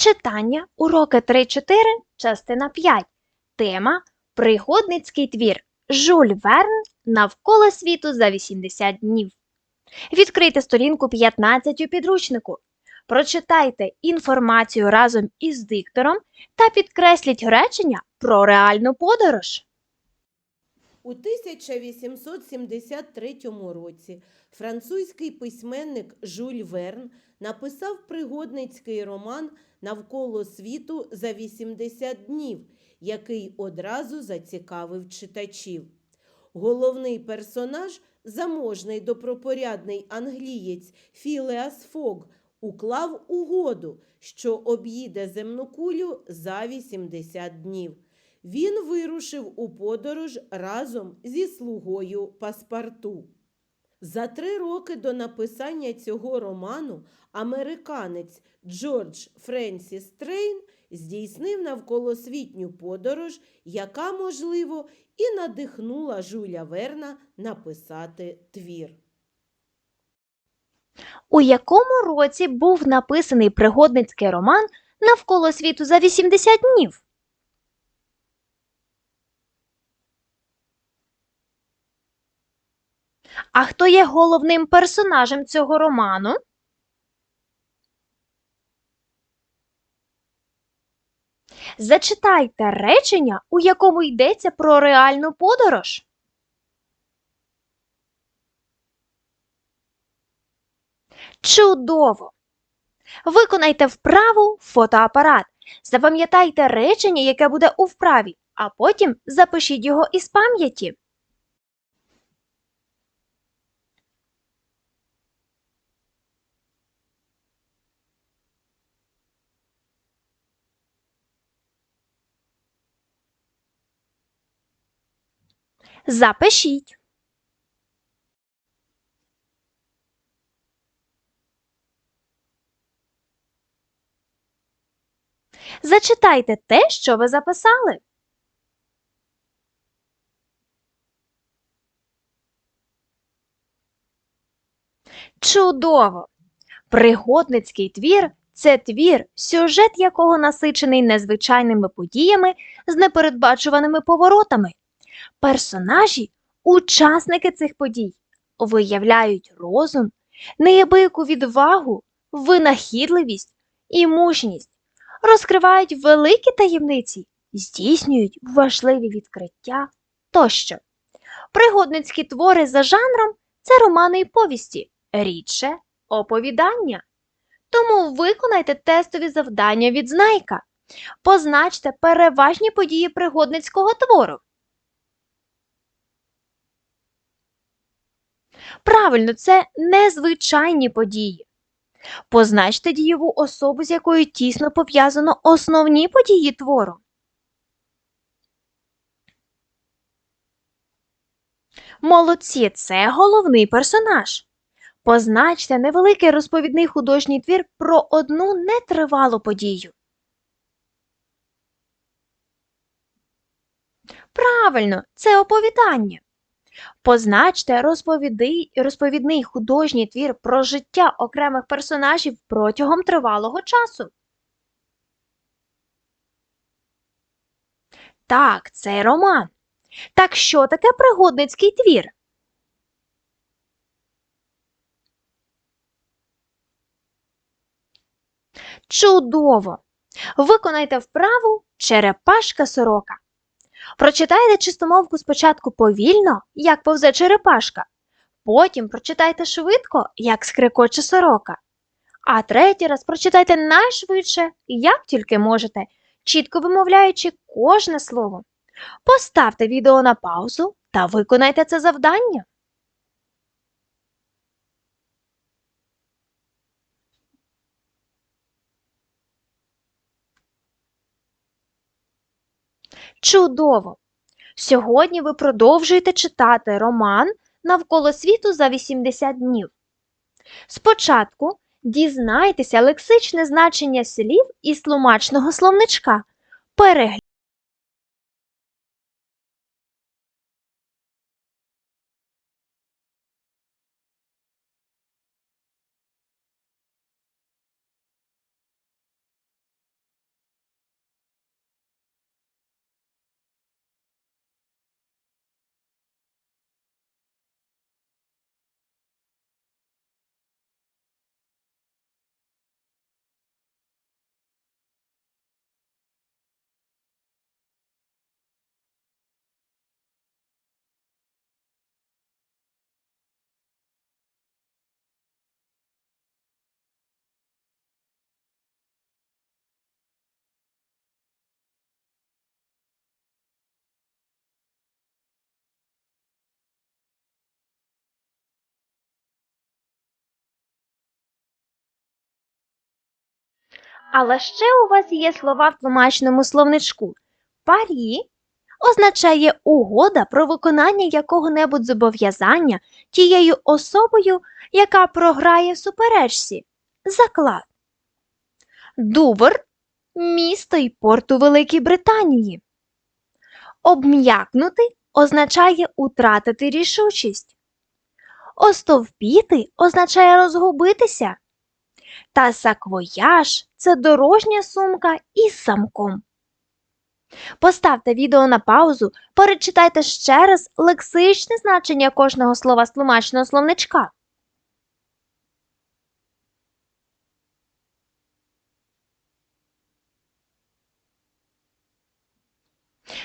Читання уроки 3-4, частина 5. Тема Пригодницький твір Жюль Верн Навколо світу за 80 днів. Відкрийте сторінку 15 у підручнику. Прочитайте інформацію разом із диктором та підкресліть речення про реальну подорож. У 1873 році французький письменник Жюль Верн написав пригодницький роман Навколо світу за 80 днів, який одразу зацікавив читачів. Головний персонаж, заможний добропорядний англієць Філеас Фог, уклав угоду, що об'їде земну кулю за 80 днів. Він вирушив у подорож разом зі слугою паспарту. За три роки до написання цього роману американець Джордж Френсіс Трейн здійснив навколосвітню подорож, яка, можливо, і надихнула Жуля Верна написати твір. У якому році був написаний пригодницький роман Навколо світу за 80 днів? А хто є головним персонажем цього роману? Зачитайте речення, у якому йдеться про реальну подорож. Чудово! Виконайте вправу фотоапарат. Запам'ятайте речення, яке буде у вправі, а потім запишіть його із пам'яті. Запишіть. Зачитайте те, що ви записали. Чудово! Пригодницький твір це твір, сюжет якого насичений незвичайними подіями з непередбачуваними поворотами. Персонажі, учасники цих подій, виявляють розум, неабияку відвагу, винахідливість і мужність, розкривають великі таємниці, здійснюють важливі відкриття тощо. Пригодницькі твори за жанром це романи і повісті, рідше оповідання. Тому виконайте тестові завдання від знайка. Позначте переважні події пригодницького твору. Правильно, це незвичайні події. Позначте дієву особу, з якою тісно пов'язано основні події твору. Молодці, це головний персонаж. Позначте невеликий розповідний художній твір про одну нетривалу подію. Правильно, це оповідання. Позначте розповідний, художній твір про життя окремих персонажів протягом тривалого часу. Так, це роман. Так що таке пригодницький твір? Чудово! Виконайте вправу черепашка сорока. Прочитайте чистомовку спочатку повільно, як повзе черепашка, потім прочитайте швидко, як скрикоче сорока. А третій раз прочитайте найшвидше, як тільки можете, чітко вимовляючи кожне слово. Поставте відео на паузу та виконайте це завдання. Чудово! Сьогодні ви продовжуєте читати роман Навколо світу за 80 днів. Спочатку дізнайтеся лексичне значення слів із тлумачного словничка. Перегляньте Але ще у вас є слова в тлумачному словничку. Парі означає угода про виконання якого-небудь зобов'язання тією особою, яка програє в суперечці. Заклад. Дувр місто й порт у Великій Британії. Обм'якнути означає утратити рішучість. Остовпіти означає розгубитися. Та саквояж це дорожня сумка із самком. Поставте відео на паузу, перечитайте ще раз лексичне значення кожного слова з тлумачного словничка.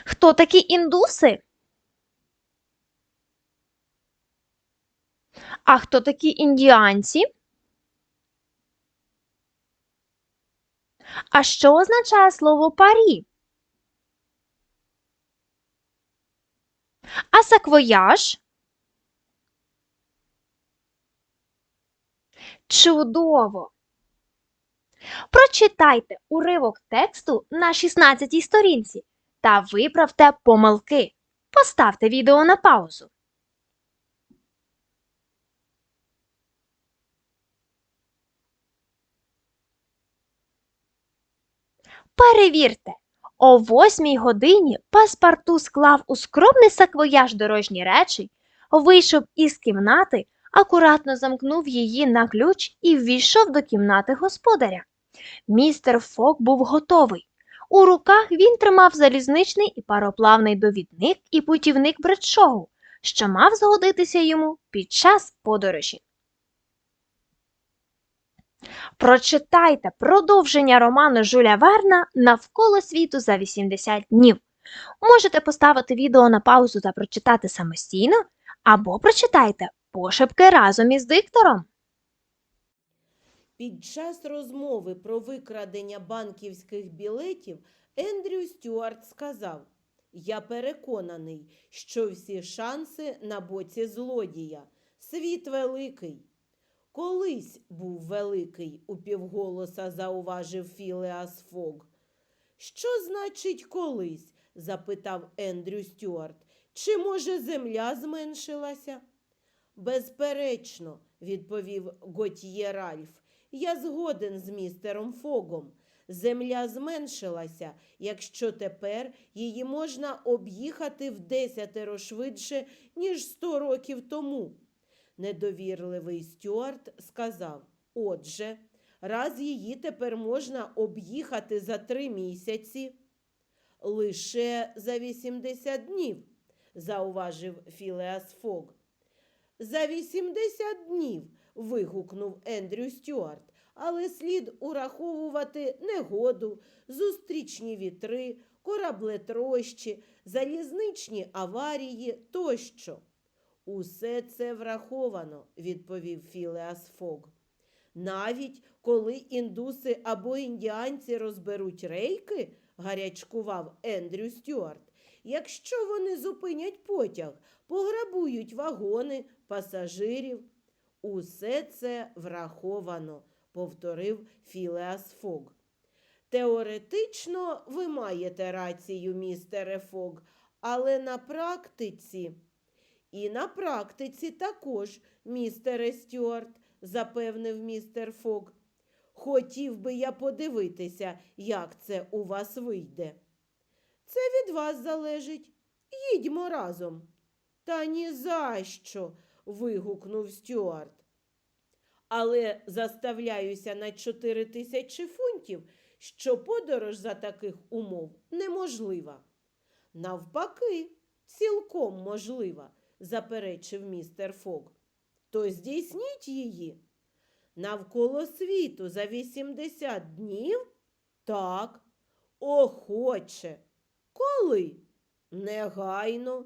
Хто такі індуси? А хто такі індіанці? А що означає слово парі? А саквояж? Чудово! Прочитайте уривок тексту на 16 сторінці та виправте помилки. Поставте відео на паузу. Перевірте, о восьмій годині паспарту склав у скромний саквояж дорожні речі, вийшов із кімнати, акуратно замкнув її на ключ і ввійшов до кімнати господаря. Містер Фок був готовий. У руках він тримав залізничний і пароплавний довідник і путівник Бредшоу, що мав згодитися йому під час подорожі. Прочитайте продовження роману Жюля Верна Навколо світу за 80 днів. Можете поставити відео на паузу та прочитати самостійно, або прочитайте пошепки разом із диктором. Під час розмови про викрадення банківських білетів Ендрю Стюарт сказав: Я переконаний, що всі шанси на боці злодія. Світ великий. Колись був великий, упівголоса зауважив Філеас Фог. Що значить колись? запитав Ендрю Стюарт. Чи, може, земля зменшилася? Безперечно, відповів Готьє Ральф. Я згоден з містером Фогом. Земля зменшилася, якщо тепер її можна об'їхати в десятеро швидше, ніж сто років тому. Недовірливий Стюарт сказав: Отже, раз її тепер можна об'їхати за три місяці, лише за 80 днів, зауважив Філеас Фог. За 80 днів. вигукнув Ендрю Стюарт. Але слід ураховувати негоду, зустрічні вітри, кораблетрощі, залізничні аварії тощо. Усе це враховано, відповів Філеас Фог. Навіть коли індуси або індіанці розберуть рейки, гарячкував Ендрю Стюарт, якщо вони зупинять потяг, пограбують вагони, пасажирів. Усе це враховано, повторив Філеас Фог. Теоретично ви маєте рацію, містере Фог, але на практиці. І на практиці також, містере Стюарт, запевнив містер Фог. Хотів би я подивитися, як це у вас вийде. Це від вас залежить. Їдьмо разом. Та ні за що. вигукнув Стюарт. Але заставляюся на чотири тисячі фунтів, що подорож за таких умов неможлива. Навпаки, цілком можлива, заперечив містер Фог. То здійсніть її. Навколо світу за 80 днів? Так, охоче. Коли? Негайно.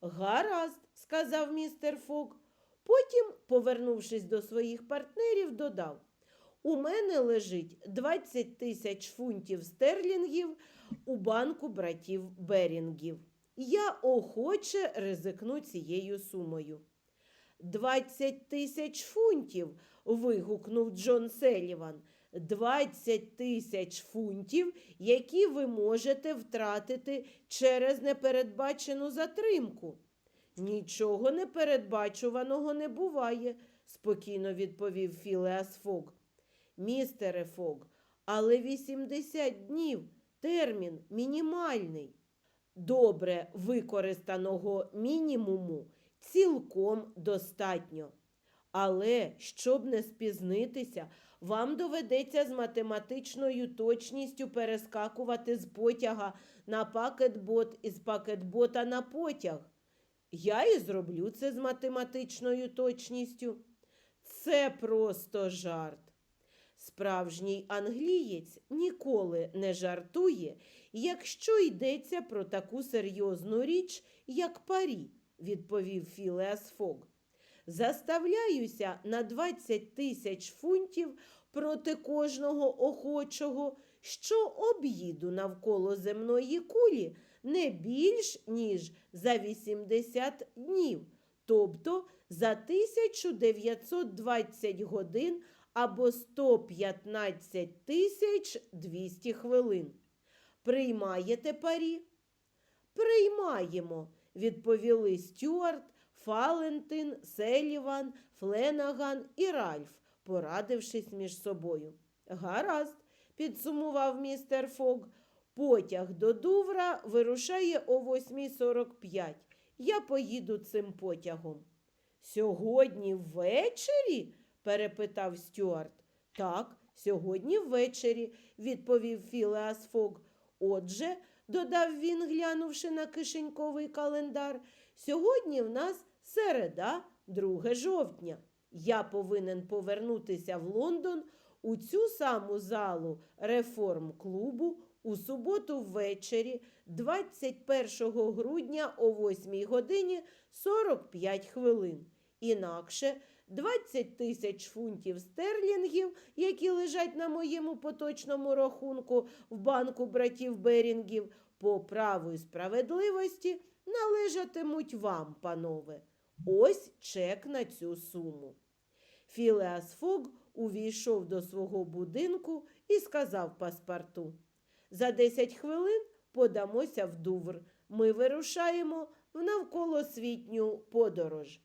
Гаразд, сказав містер Фог. Потім, повернувшись до своїх партнерів, додав: У мене лежить 20 тисяч фунтів стерлінгів у банку братів Берінгів. Я охоче ризикну цією сумою. Двадцять тисяч фунтів. вигукнув Джон Селіван. 20 тисяч фунтів, які ви можете втратити через непередбачену затримку. Нічого непередбачуваного не буває, спокійно відповів Філеас Фог. Містере Фог, але 80 днів термін мінімальний. Добре використаного мінімуму цілком достатньо. Але, щоб не спізнитися, вам доведеться з математичною точністю перескакувати з потяга на пакетбот і з пакетбота на потяг. Я і зроблю це з математичною точністю. Це просто жарт. Справжній англієць ніколи не жартує, якщо йдеться про таку серйозну річ, як парі, відповів Філеас Фог. Заставляюся на 20 тисяч фунтів проти кожного охочого, що об'їду навколо земної кулі не більш ніж за 80 днів, тобто за 1920 годин або 115 тисяч 200 хвилин. Приймаєте парі? Приймаємо, відповіли Стюарт, Фалентин, Селіван, Фленаган і Ральф, порадившись між собою. Гаразд, підсумував містер Фог. Потяг до Дувра вирушає о 8.45. Я поїду цим потягом. Сьогодні ввечері? Перепитав Стюарт. Так, сьогодні ввечері, відповів Філеас Фог. Отже, додав він, глянувши на кишеньковий календар, сьогодні в нас середа, 2 жовтня. Я повинен повернутися в Лондон у цю саму залу реформ-клубу у суботу ввечері, 21 грудня о 8 годині 45 хвилин. Інакше 20 тисяч фунтів стерлінгів, які лежать на моєму поточному рахунку в банку братів Берінгів, по праву і справедливості належатимуть вам, панове. Ось чек на цю суму. Філеас Фог увійшов до свого будинку і сказав паспорту. За 10 хвилин подамося в Дувр. Ми вирушаємо в навколосвітню подорож.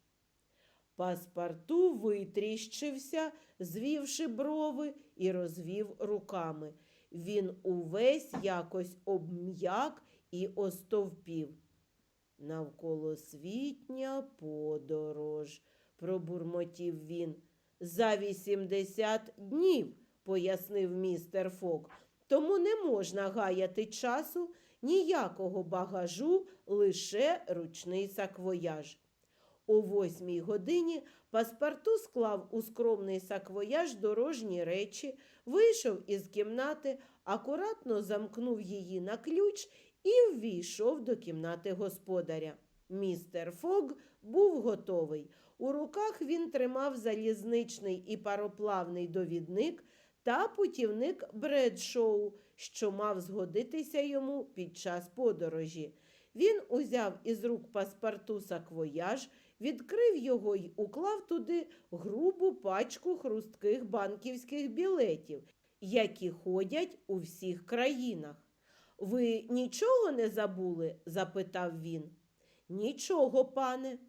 Паспорту витріщився, звівши брови і розвів руками. Він увесь якось обм'як і остовпів. Навколосвітня подорож, пробурмотів він. За 80 днів, пояснив містер Фок. Тому не можна гаяти часу, ніякого багажу, лише ручний саквояж. О восьмій годині паспорту склав у скромний саквояж дорожні речі, вийшов із кімнати, акуратно замкнув її на ключ і ввійшов до кімнати господаря. Містер Фог був готовий. У руках він тримав залізничний і пароплавний довідник та путівник Бредшоу, що мав згодитися йому під час подорожі. Він узяв із рук паспорту саквояж, відкрив його й уклав туди грубу пачку хрустких банківських білетів, які ходять у всіх країнах. Ви нічого не забули? запитав він. Нічого, пане.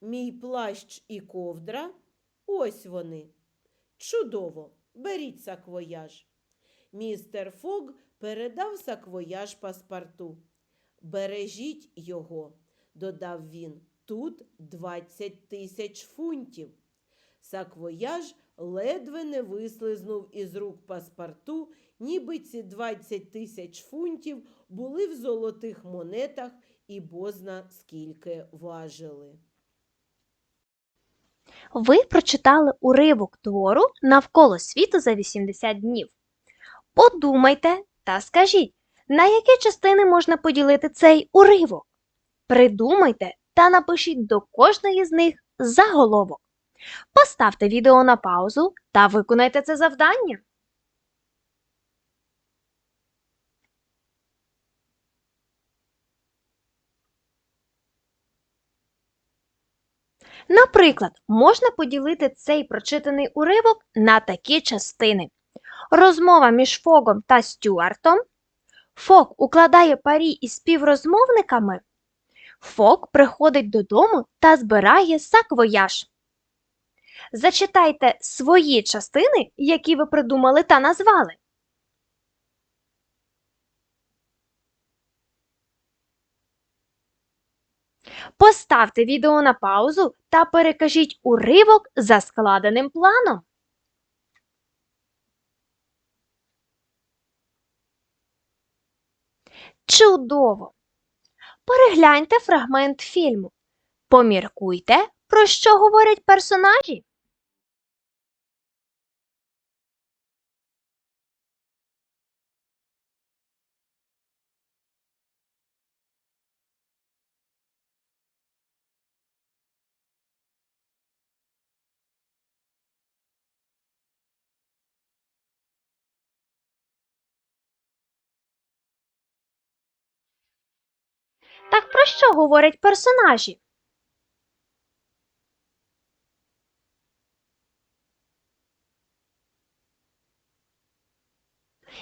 Мій плащ і ковдра. Ось вони. Чудово, беріть саквояж. Містер Фог передав саквояж паспорту. Бережіть його, додав він. Тут 20 тисяч фунтів. Саквояж ледве не вислизнув із рук паспорту, ніби ці 20 тисяч фунтів були в золотих монетах і бозна скільки важили. Ви прочитали уривок твору навколо світу за 80 днів. Подумайте та скажіть, на які частини можна поділити цей уривок? Придумайте та напишіть до кожної з них заголовок. Поставте відео на паузу та виконайте це завдання. Наприклад, можна поділити цей прочитаний уривок на такі частини. Розмова між Фогом та Стюартом. Фок укладає парі із співрозмовниками. Фок приходить додому та збирає саквояж. Зачитайте свої частини, які ви придумали та назвали. Поставте відео на паузу та перекажіть уривок за складеним планом. Чудово! Перегляньте фрагмент фільму. Поміркуйте, про що говорять персонажі. Так про що говорять персонажі?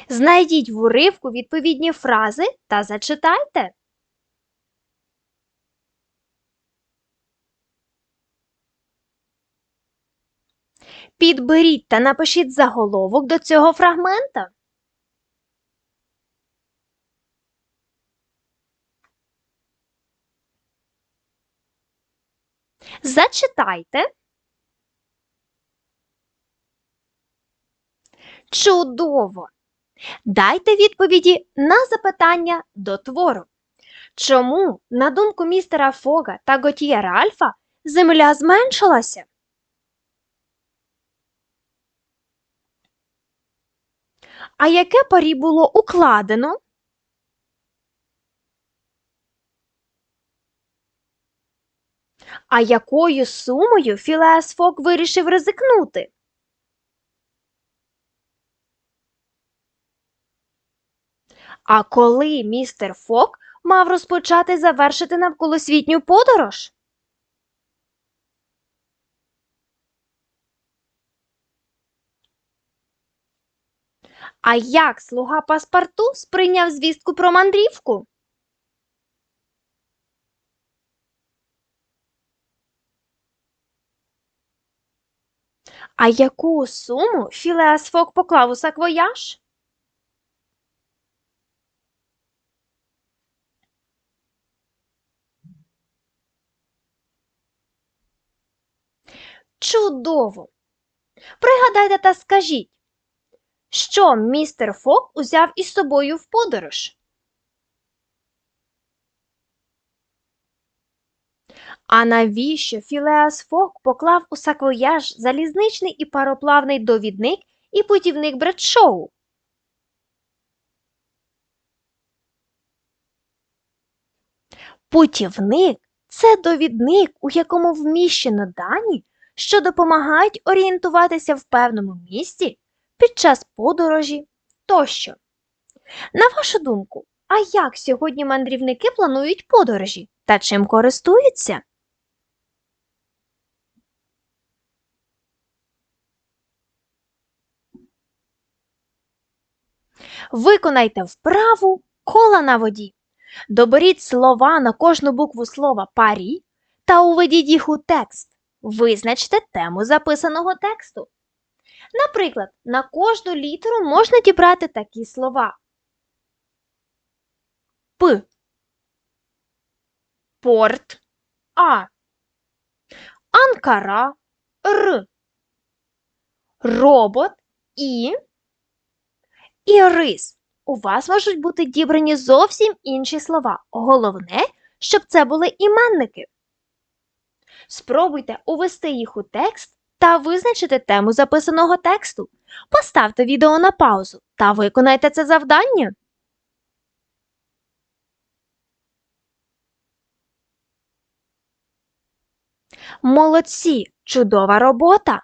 Знайдіть в уривку відповідні фрази та зачитайте. Підберіть та напишіть заголовок до цього фрагмента. Зачитайте. Чудово! Дайте відповіді на запитання до твору. Чому, на думку містера Фога та Готьєра Альфа, земля зменшилася? А яке парі було укладено? А якою сумою Філеас Фок вирішив ризикнути? А коли містер Фок мав розпочати завершити навколосвітню подорож? А як слуга паспорту сприйняв звістку про мандрівку? А яку суму Філеас Фок поклав у саквояж? Чудово! Пригадайте та скажіть, що містер Фок узяв із собою в подорож? А навіщо Філеас Фок поклав у саквояж залізничний і пароплавний довідник і путівник Бредшоу? Путівник це довідник, у якому вміщено дані, що допомагають орієнтуватися в певному місці під час подорожі тощо. На вашу думку, а як сьогодні мандрівники планують подорожі та чим користуються? Виконайте вправу кола на воді. Доберіть слова на кожну букву слова парі та уведіть їх у текст. Визначте тему записаного тексту. Наприклад, на кожну літеру можна дібрати такі слова. П. Порт. А. Анкара. Р. Робот. І. І рис. У вас можуть бути дібрані зовсім інші слова. Головне, щоб це були іменники. Спробуйте увести їх у текст та визначити тему записаного тексту. Поставте відео на паузу та виконайте це завдання. Молодці! Чудова робота!